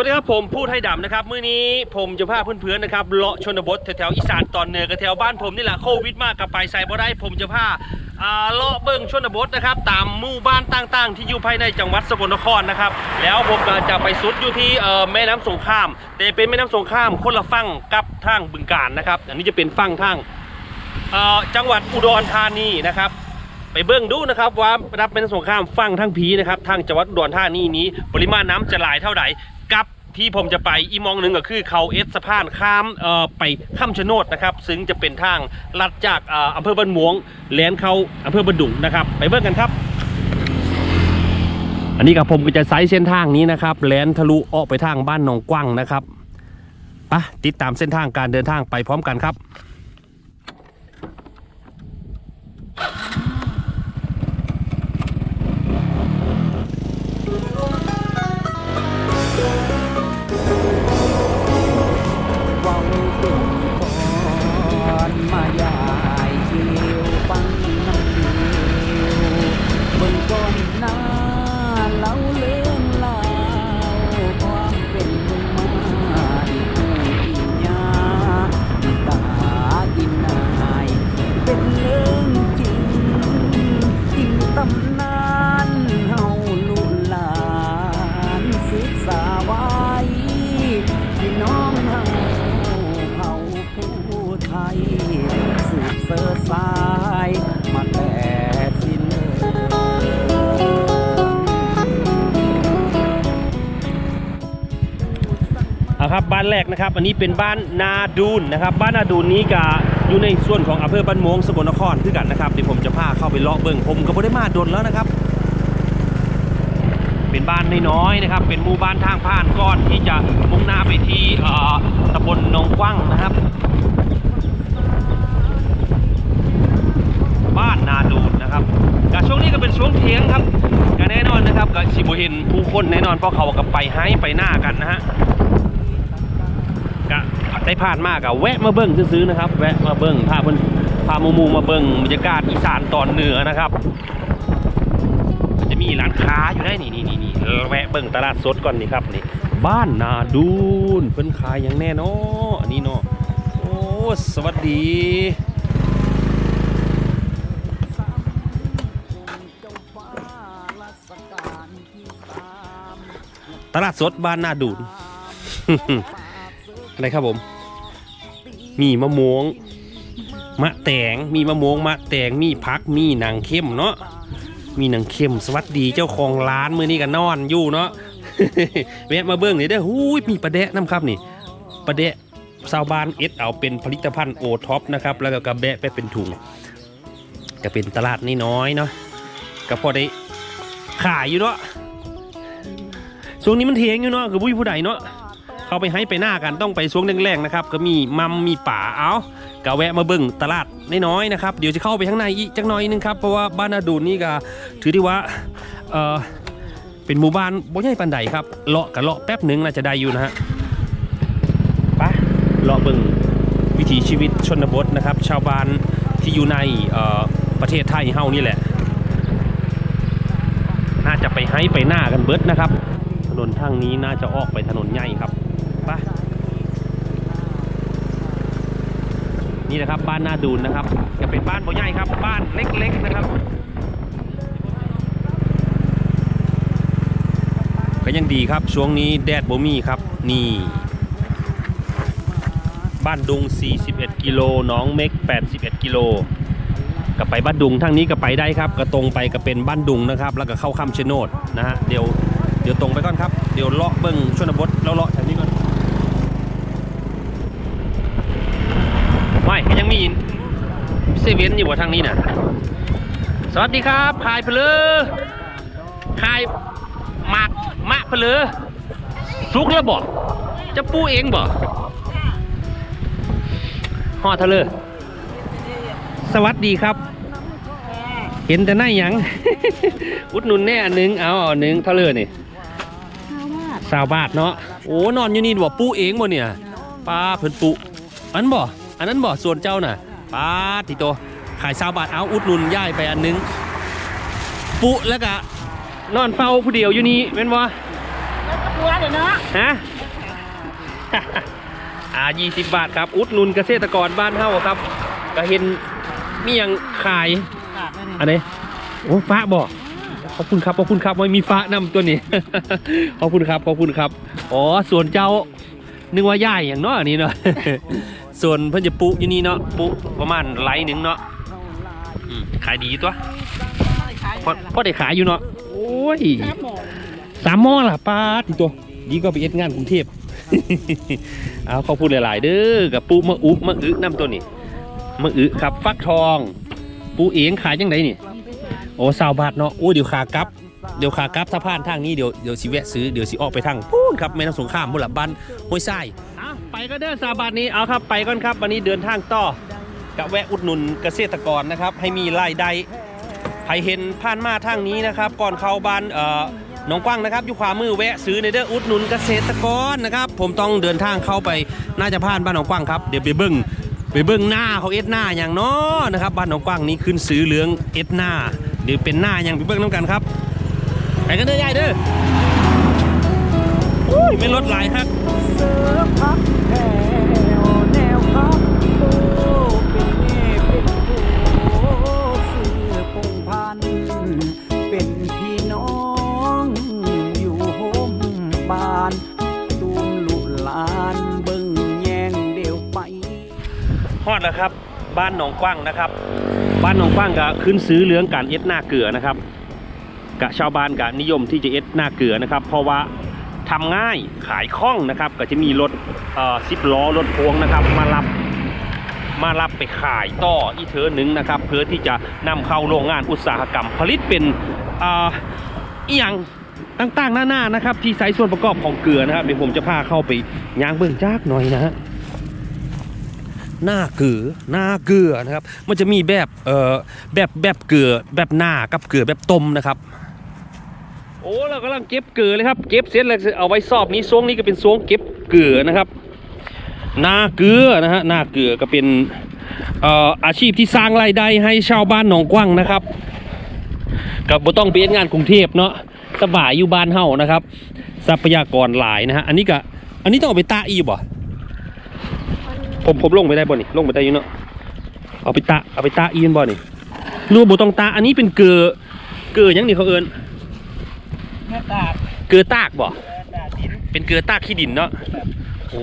วัสดีครับผมพูดให้ดำนะครับมื้อนี้ผมจะพาเพื่อนๆนะครับเลาะชนบทแถวๆอีสานตอนเหนือกับแถวบ้านผมนี่แหละโควิดมากกับไปใส่บ่ได้ผมจะพาเลาะเบิ่งชนบทนะครับตามหมู่บ้านต่างๆ ที่อยู่ภายในจังหวัดสกลนครนะครับแล้วผมจะไปสุดอยู่ที่แม่น้ำสงคราม แต่เป็นแม่น้ำสงครามคนละฝั่งกับทางบึงกาฬนะครับอันนี้จะเป็นฝั่งทางจังหวัดอุดรธานีนะครับไปเบิ่งดูนะครับว่ารับเป็นสงครามฟังทั้งผีนะครับทางจังหวัดอุดรธานีนี้ ปริมาณน้ำจะหลายเท่าไหร่ ที่ผมจะไปอีมองหนึ่งก็คือเขาเอสสะพานข้ามเอ่อไปข้ามชะโนดนะครับ ซึ่งจะเป็นทางลัดจากเอ่ออำเภอบันหมวงแลนเขาอำเภอบันดุงนะครับ ไปเบิ่งกันครับ อันนี้กับผมก็จะไซส์เส้นทางนี้นะครับแลนทะลุออกไปทางบ้านหนองกว้างนะครับปะติดตามเส้นทางการเดินทางไปพร้อมกันครับ อาครับบ้านแรกนะครับอันนี้เป็นบ้านนาดูนนะครับ บ้านนาดูนนี้ก็อยู่ในส่วนของอำเภอบ้านโมงสกลนครคือกันนะครับเดี๋ยวผมจะพาเข้าไปเลาะเบิ่งผมก็บ่ได้มาดนแล้วนะครับ เป็นบ้านน้อยๆนะครับ เป็นหมู่บ้านทางผ่านก่อนที่จะมุ่งหน้าไปที่อ่อตำบลหนองกว้างนะครับ บ้านนาดูนนะครับกับช่วงนี้ก็เป็นช่วงเที่ยงครับก็แน่นอนนะครับก็สิบเห็นผู้คนแน่นอนเพราะเขากับไปให้ไปหน้ากันนะฮะ ได้ผ่านมากอะแวะมาเบิ้งซื้อๆนะครับ แวะมาเบิ้งพาเพิ่นพามูมูมาเบิ้งบรรยากาศอีสานตอนเหนือนะครับจะมีร้านค้าอยู่ได้นี่นี่นี่นี่แวะเบิ้งตลาดสดก่อนนี่ครับนี่บ้านนาดูนเพิ่นขายอย่างแน่นอนอันนี้เนาะโอ้สวัสดีตลาดสดบ้านนาดูนอะไรครับผม มีมะม่วง มะแตงมีมะม่วงมะแตงมีพักมีหนังเข้มเนาะมีหนังเข้มสวัสดีเจ้าของร้านมือนี้กันนอนอยู่เนาะแวะมาเบิ้งนี่ได้อหูยมีปลาแดะน้ำครับนี่ปลาแดะชาวบ้านเอ็ดเอาเป็นผลิตภัณฑ์โอท็อปนะครับแล้วก็กระแบะไปเป็นถุงก็เป็นตลาดน้อยๆเนาะก็พอได้ขายอยู่เนาะช่วงนี้มันเทงอยู่เนาะคือผู้ผู้ใดเนาะ เข้าไปให้ไปหน้ากันต้องไปช่วงแรงๆนะครับก็มีมัมมีป่าเอากะแวะมาเบิ่งตลาดน้อยๆนะครับเดี๋ยวจะเข้าไปข้างในอีกจักหน่อยนึงครับเพราะว่าบ้านนาดูนนี่ก็ถือได้ว่าเออเป็นหมู่บ้านบ่ใหญ่ปานใดครับเลาะกับเลาะแป๊บหนึ่งน่าจะได้อยู่นะฮะไปเลาะเบิ่งวิถีชีวิตชนบทนะครับ ชาวบ้านที่อยู่ในเอ่อประเทศไทยเฮานี่แหละ น่าจะไปให้ไปหน้ากันเบิดนะครับ ถนนทางนี้น่าจะออกไปถนนใหญ่ครับ ไปนี่นะครับบ้านนาดูนนะครับจะเป็นบ้านบ่ใหญ่ครับ บ้านเล็กๆนะครับ ก็ยังดีครับช่วงนี้แดดบ่มีครับ นี่ บ้านดุง 41 กิโลน้องเม็ก 81 กิโลก็ไปบ้านดุงทางนี้ก็ไปได้ครับก็ตรงไปก็เป็นบ้านดุงนะครับ แล้วก็เข้าคำชะโนดนะฮะเดี๋ยวเดี๋ยวตรงไปก่อนครับ เดี๋ยวเลาะเบิ้งชนบทเราเลาะแถวนี้ก่อน ก็ยังมีเซเว่นอยู่ว่าทางนี้น่ะ สวัสดีครับขายเพลือขายหมากมะเพลือสุกแล้วบอกจะปูเองบอกห่อทะเลอสวัสดีครับ เห็นแต่หน้าหยัง อุดหนุนแน่อันหนึง เอาเอาอันหนึงเท่าเลยนี่สาวบาทเนาะ โอ้นอนอยู่นี่บ่ปูเองบ่เนี่ยป้าเพิ่นปูอันบ่ อันนั้นบ่ส่วนเจ้าน่ะป้าติโต ขายสาวบาทเอาอุดหนุนย่ายไปอันหนึง ปุแล้วก็นอนเฝ้าผู้เดียวอยู่นี่แม่นบ่แล้วก็ลัวเดี๋ยวเนาะฮะอ่า20 บาทครับ อุดหนุนเกษตรกรบ้านเฮาครับ ก็เห็นมีหยังขายขาดเลยนี่อันนี้โอ้ฟ้าบอกขอบคุณครับขอบคุณครับไม่มีฟ้านำตัวนี้ขอบคุณครับขอบคุณครับ อ๋อส่วนเจ้านึกว่าย่ายอย่างเนาะอันนี้เนาะ ส่วนเพิ่อนจะปลูกอยู่นี่เนาะปลูประมาณไร่หนึ่งเนาะอืมขายดีตัวพอพอได้ขายอยู่เนาะโอ้ยครับหมอสามหม้อล่ะป้าดติตัวดีก็ไปเอ็ดงานกรุงเทพเอาเขอบคุณหลาย ๆ เด้อกับปูมะอุมะอึน้ำตัวนี้มะอึครับฟักทอง ปูเองขายยังไงนี่โอ้สาวบาทเนาะโอ้เดี๋ยวขากลับเดี๋ยวขากลับถ้าผ่านทางนี้เดี๋ยวเดี๋ยวสิแวะซื้อเดี๋ยวสิออกไปทางพูนครับแม่น้ำสงครามบุรบ้านห้วยทราย ไปก็เด้อสาบาทนี้เอาครับไปก่อนครับ วันนี้เดินทางต่อกับแวะอุดหนุนเกษตรกรนะครับ ให้มีรายได้ใครเห็นผ่านมาทางนี้นะครับ ก่อนเข้าบ้านเอ่อหน้องกว้างนะครับอยู่ขวามือแวะซื้อในเด้ออุดหนุนเกษตรกรนะครับ ผมต้องเดินทางเข้าไปน่าจะผ่านบ้านหนองกว้างครับเดี๋ยวไปเบิ้งไปเบิ้งหน้าเขาเอ็ดหน้าอย่างนาะนะครับบ้านหนองกว้างนี้ขึ้นซื้อเหลืองเอ็ดหน้าเดี๋ยวเป็นหน้าอย่างไปเบิ้งน้ำกันครับไปกันเด้อยายเด้อ ไม่ลดหลายครับเสือพักแถวแนวครับโอ้เป็นเน่เป็นโอ้สื่อพงพัน เป็นพี่น้องอยู่โฮมบ้านตูมลูกหลานเบิ่งแยงเดียวไปฮอดแล้วครับ บ้านหนองกว้างนะครับ บ้านหนองกว้างก็ขึ้นซื้อเหลืองการเอ็ดหน้าเกลือนะครับกะชาวบ้านกะนิยมที่จะเอ็ดหน้าเกลือนะครับ เพราะว่า ทำง่ายขายคล่องนะครับ ก็จะมีรถสิบล้อรถพวงนะครับ มารับมารับไปขายต่ออีเทอหนึ่งนะครับ เพื่อที่จะนำเข้าโรงงานอุตสาหกรรมผลิตเป็นอ่าอีหยังต่างๆ หน้าๆนะครับ ที่ใช้ส่วนประกอบของเกลือนะครับเดี๋ยวผมจะพาเข้าไปย่างเบื้องจากหน่อยนะฮะหน้าเกลือหน้าเกลือนะครับ มันจะมีแบบเอ่อแบบแบบเกลือแบบหน้ากับเกลือแบบต้มนะครับ โอ้เรากำลังเก็บเกลือเลยครับ เก็บเสร็จแล้วเอาไว้สอบนี้ซวงนี้ก็เป็นซวงเก็บเกลือนะครับ นาเกลือนะฮะนาเกลือก็เป็นอาชีพที่สร้างรายได้ให้ชาวบ้านหนองกว้างนะครับกับบ่ต้องไปเฮ็ดงานกรุงเทพเนาะสบายอยู่บ้านเฮานะครับ ทรัพยากรหลายนะฮะอันนี้ก็อันนี้ต้องเอาไปตาอีกบ่ผมผมลงไปได้บ่นี่ลงไปได้อยู่เนาะเอาไปตาเอาไปตาอีนบ่นี่รู้บ่ต้องตาอันนี้เป็นเกลือเกลือยังนี่เขาเอิ้ นแม่ตากเกลือตากบ่แม่ตากดินเป็นเกลือตากขี้ดินเนาะโอ้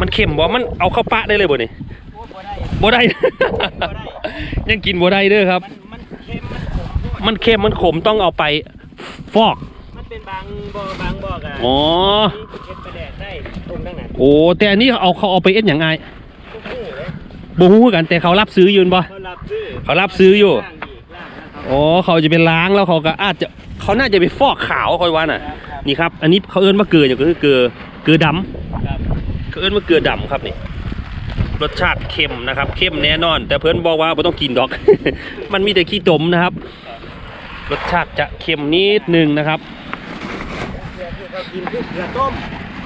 มันเค็มบ่มันเอาเข้าปะได้เลยบ่นี่โอ้บ่ได้บ่ได้บ่ได้ยังกินบ่ได้เด้อครับ มันมันเค็มมันขมด้วยมันเค็มมันต้องเอาไปฟอกมันเป็นบางบ่อบางบ่อกอะอ๋อนี่เก็บไปแดดได้ตรงนั้นน่ะโอ้แต่อันนี้เอาเขาเอาไปเอ็ดอย่างไงทุกคู่เลยบ่ฮู้คือกันแต่เขารับซื้ออยืนบ่ เขารับซื้อเขารับซื้ออยู่ ล่างอีกล่างนะครับ อ๋อเขาจะไปล้างแล้วเขาก็อาจจะ เขาน่าจะไปฟอกขาวค่อยว่าน่ะครับครับนี่ครับ อันนี้เขาเอิ้นว่าเกลืออย่างก็คือเกลือเกลือดำครับเขาเอิ้นว่าเกลือดำครับนี่รสชาติเค็มนะครับเข้มแน่นอน แต่เพื่อนบอกว่าไม่ต้องกินดอก มันมีแต่ขี้ตมนะครับ รสชาติจะเค็มนิดนึงนะครับเกลือที่เขากินคือเกลือต้ม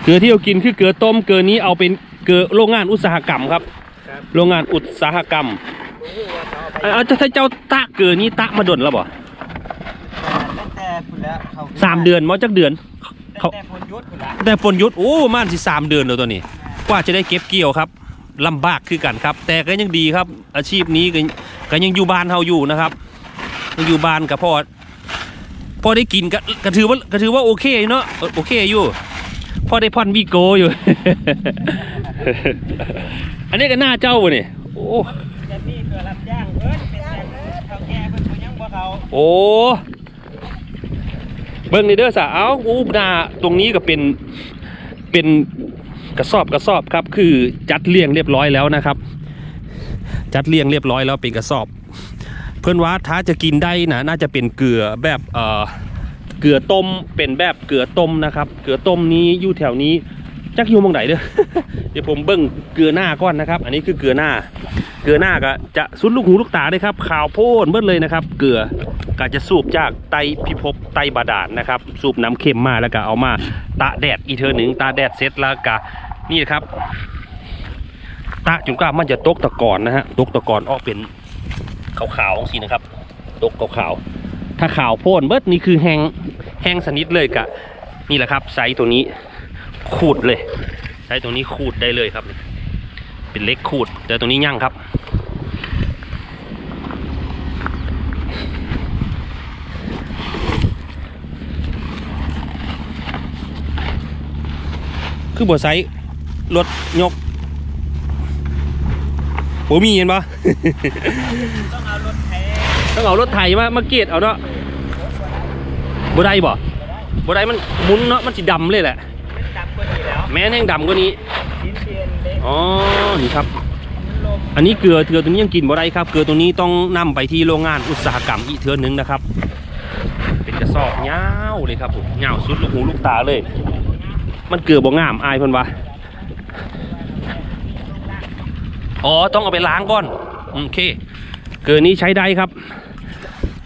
เกลือที่เรากินคือเกลือต้มเกลือนี้เอาเป็นเกลือโรงงานอุตสาหกรรมครับครับโรงงานอุตสาหกรรมบ่ฮู้ว่าเขาเอาไปเอาเอาถ้าเจ้าตะเกลือนี้ตะมาดนแล้วบ่ ตั้งแต่พุ่นแล้วเขาสามเดือนมอจักเดือน เขาตั้งแต่พุ่นยุดพุ่นละแต่ฝนหยุดโอ้ประมันสิสามเดือนแล้วตัวนี้ กว่าจะได้เก็บเกี่ยวครับลำบากคือกันครับ แต่ก็ยังดีครับ อาชีพนี้ก็ก็ยังอยู่บ้านเฮาอยู่นะครับยังอยู่บ้านกับพ่อพอได้กินก็ก็ถือว่าก็ถือว่าโอเคเนาะเออโอเคอยู่พอได้ผ่อนวีโกอยู่ อันนี้ก็หน้าเจ้าบ่นี่โอ้ แต่นี่เกลือรับจ้างเพิ่นเป็นแต่เฒ่าแก่เพิ่นบ่ยังบ่เขา โอ้ เบิ่งในเด้อสาเอาอู้นาตรงนี้ก็เป็นเป็นกระสอบกระสอบครับ คือจัดเรียงเรียบร้อยแล้วนะครับ จัดเรียงเรียบร้อยแล้วเป็นกระสอบ เพื่อนว่าถ้าจะกินได้นะน่าจะเป็นเกลือแบบเอ่อเกลือต้มเป็นแบบเกลือต้มนะครับ เกลือต้มนี้อยู่แถวนี้จักอยู่มองไหนเด้อเดี๋ยวผมเบิ้งเกลือหน้าก่อนนะครับ อันนี้คือเกลือหน้า เกลือหน้าก็จะสุดลูกหูลูกตาเลยครับขาวโพ่นเบิดเลยนะครับ เกลือ ก็จะสูบจากไตพิภพไตบาดาลนะครับ สูบน้ำเค็มมาแล้วก็เอามาตาแดดอีเทอหนึ่งตาแดดเสร็จแล้วก็นี่นะครับตากจนกว่ามันจะตกตะกอนนะฮะตกตะกอนออกเป็นขาวๆสินะครับ ตกขาวๆถ้าขาวโพ่นเบิดนี่คือแห้งแห้งสนิทเลยกะ นี่แหละครับไซส์ตัวนี้ขูดเลยไซส์ตัวนี้ขูดได้เลยครับ เป็นเล็กขูดแต่ตัวนี้ย่างครับ คือบ่ไซส์รถยกโอ้มีเห็นปะต้องเอารถแท้ต้องเอารถไถมามาเกียดเอาเนาะบ่ได้บ่บ่ได้มันหมุนเนาะมันสิดำเลยแหละไม่ดำกว่านี้แล้วแม้นแห้งดำกว่านี้ชิ้นเทียนเล็กอ๋อนี่ครับมันลมอันนี้เกลือเกลือตัวนี้ยังกินบ่ได้ครับ เกลือตัวนี้ต้องนำไปที่โรงงานอุตสาหกรรมอีกเทือนึงนะครับ เป็นกระสอบยาวเลยครับผมยาวสุดลูกหูลูกตาเลย มันเกลือบ่งามอายเพิ่นว่าอ๋อต้องเอาไปล้างก่อนโอเค เกลือนี้ใช้ได้ครับ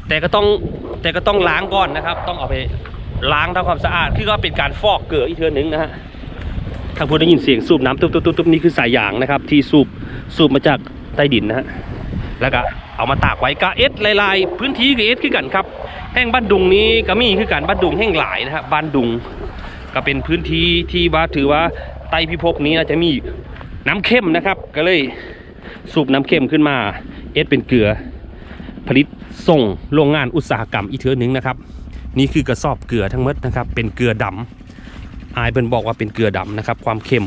แต่ก็ต้องแต่ก็ต้องล้างก่อนนะครับ ต้องเอาไปล้างทำความสะอาดคือก็เป็นการฟอกเกลืออีกเทือนึงนะฮะทางพูดได้ยินเสียงสูบน้ำตุ๊บตุ๊บตุ๊บนี่คือสายยางนะครับ ที่สูบสูบมาจากใต้ดินนะฮะแล้วก็เอามาตากไว้กะเอสลายๆพื้นที่กับเอสคือกันครับ แห่งบ้านดุงนี้ก็มีคือกันบ้านดุงแห่งหลายนะฮะบ้านดุง ก็เป็นพื้นที่ที่ว่าถือว่าใต้พิภพนี้น่าจจะมีน้ำเข้มนะครับ ก็เลยสูบน้ำเข้มขึ้นมา เอสเป็นเกลือ ผลิตส่งโรงงานอุตสาหกรรมอีกเทือนึงนะครับ นี่คือกระสอบเกลือทั้งหมดนะครับ เป็นเกลือดำอายเป็นบอกว่าเป็นเกลือดำนะครับ ความเค็ม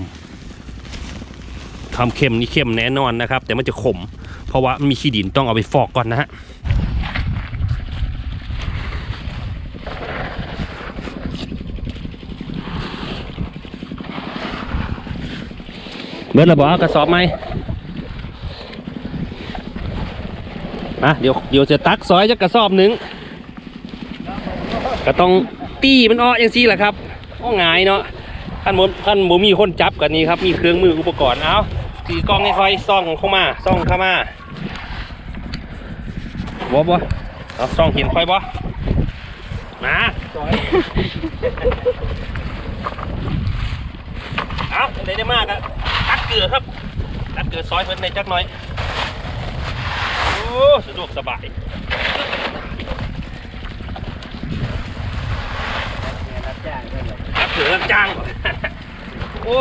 ความเค็มนี่เข้มแน่นอนนะครับ แต่มันจะขม เพราะว่ามีขี้ดินต้องเอาไปฟอกก่อนนะฮะ เบิร์ดระบอกกระสอบไหมมาเดี๋ยวเดี๋ยวจะตักซอยจะกระสอบหนึ่งก็ต้องตีมันอออย่างซี่แหละครับก็ง่ายเนาะท่านบท่านบ่มีคนจับกันนี้ครับมีเครื่องมืออุปกรณ์เอาถือกล้องให้ค่อยซ่องเข้ามาซ่องเข้ามาบ่บ่เอาซ่องเห็นค่อยบ่มาซอยเอาอะไรได้มากอะ เกลือครับตักเกลือซอยเพิ่นในจักน่อย โอ้สะดวกสบายรับจ้างเพื่นเลยตักเกลือรับจ้างโอ้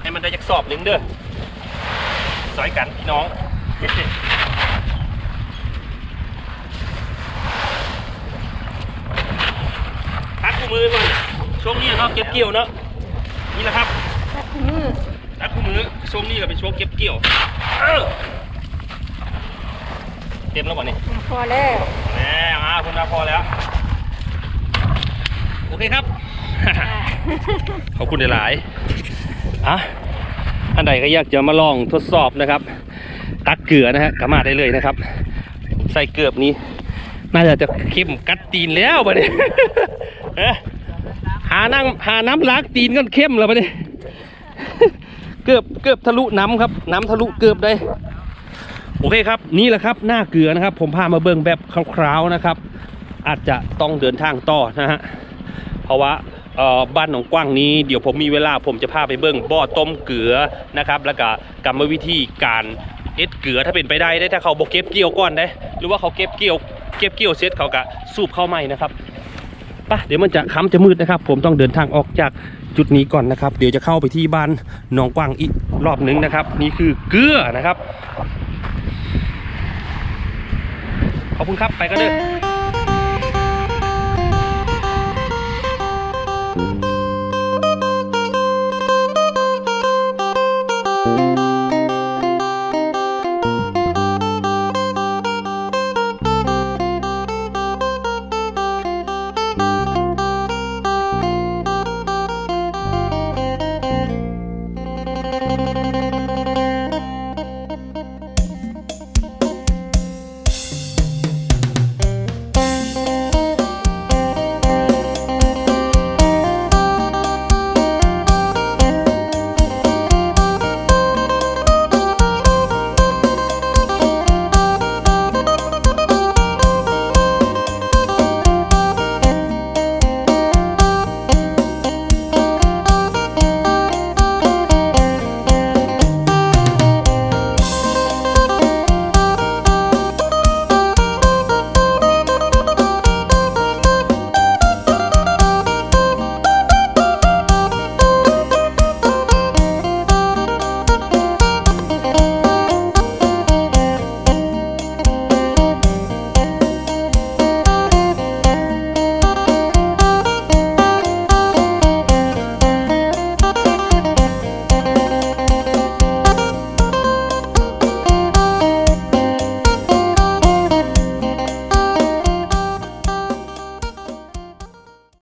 ให้มันได้จักสอบหนึ่งเด้อซอยกันพี่น้องพักคู่มือมันช่วงนี้เนาะเก็บเกี่ยวเนาะ นี่แหละครับพักคู่มือพักคู่มือช่วงนี้ก็เป็นช่วงเก็บเกี่ยวเอ้าเต็มแล้วบ่เนี่ยพอแล้วแน่มาคุณมาพอแล้ว โอเคครับ ขอบคุณหลายๆอะท่านใดก็อยากจะมาลองทดสอบนะครับ ตักเกลือนะฮะก็มาได้เลยนะครับ ใส่เกลือบนี้ น่าจะจะเข้มกัดตีนแล้วบะเนี่ยเอ๊ะ หานั่งหาน้ำล้างตีนก็เข้มแล้วบะเนี่ยเกือบเกือบทะลุน้ำครับ น้ำทะลุเกือบได้โอเคครับ นี่แหละครับหน้าเกลือนะครับ ผมพามาเบิ่งแบบคร่าวๆนะครับ อาจจะต้องเดินทางต่อนะฮะเพราะว่าบ้านหนองกว้างนี้เดี๋ยวผมมีเวลาผมจะพาไปเบิ่งบ่อต้มเกลือนะครับ แล้วก็กรรมวิธีการเอ็ดเกลือถ้าเป็นไปได้ได้ถ้าเขาบอกเก็บเกี่ยวก่อนได้หรือว่าเขาเก็บเกี่ยวเก็บเกี่ยวเสร็จเขาก็สูบเข้าใหม่นะครับ ปะเดี๋ยวมันจะค้ำจะมืดนะครับ ผมต้องเดินทางออกจากจุดนี้ก่อนนะครับ เดี๋ยวจะเข้าไปที่บ้านหนองกว้างอีกรอบหนึงนะครับ นี่คือเกลือนะครับ ขอบคุณครับไปกันเด้อ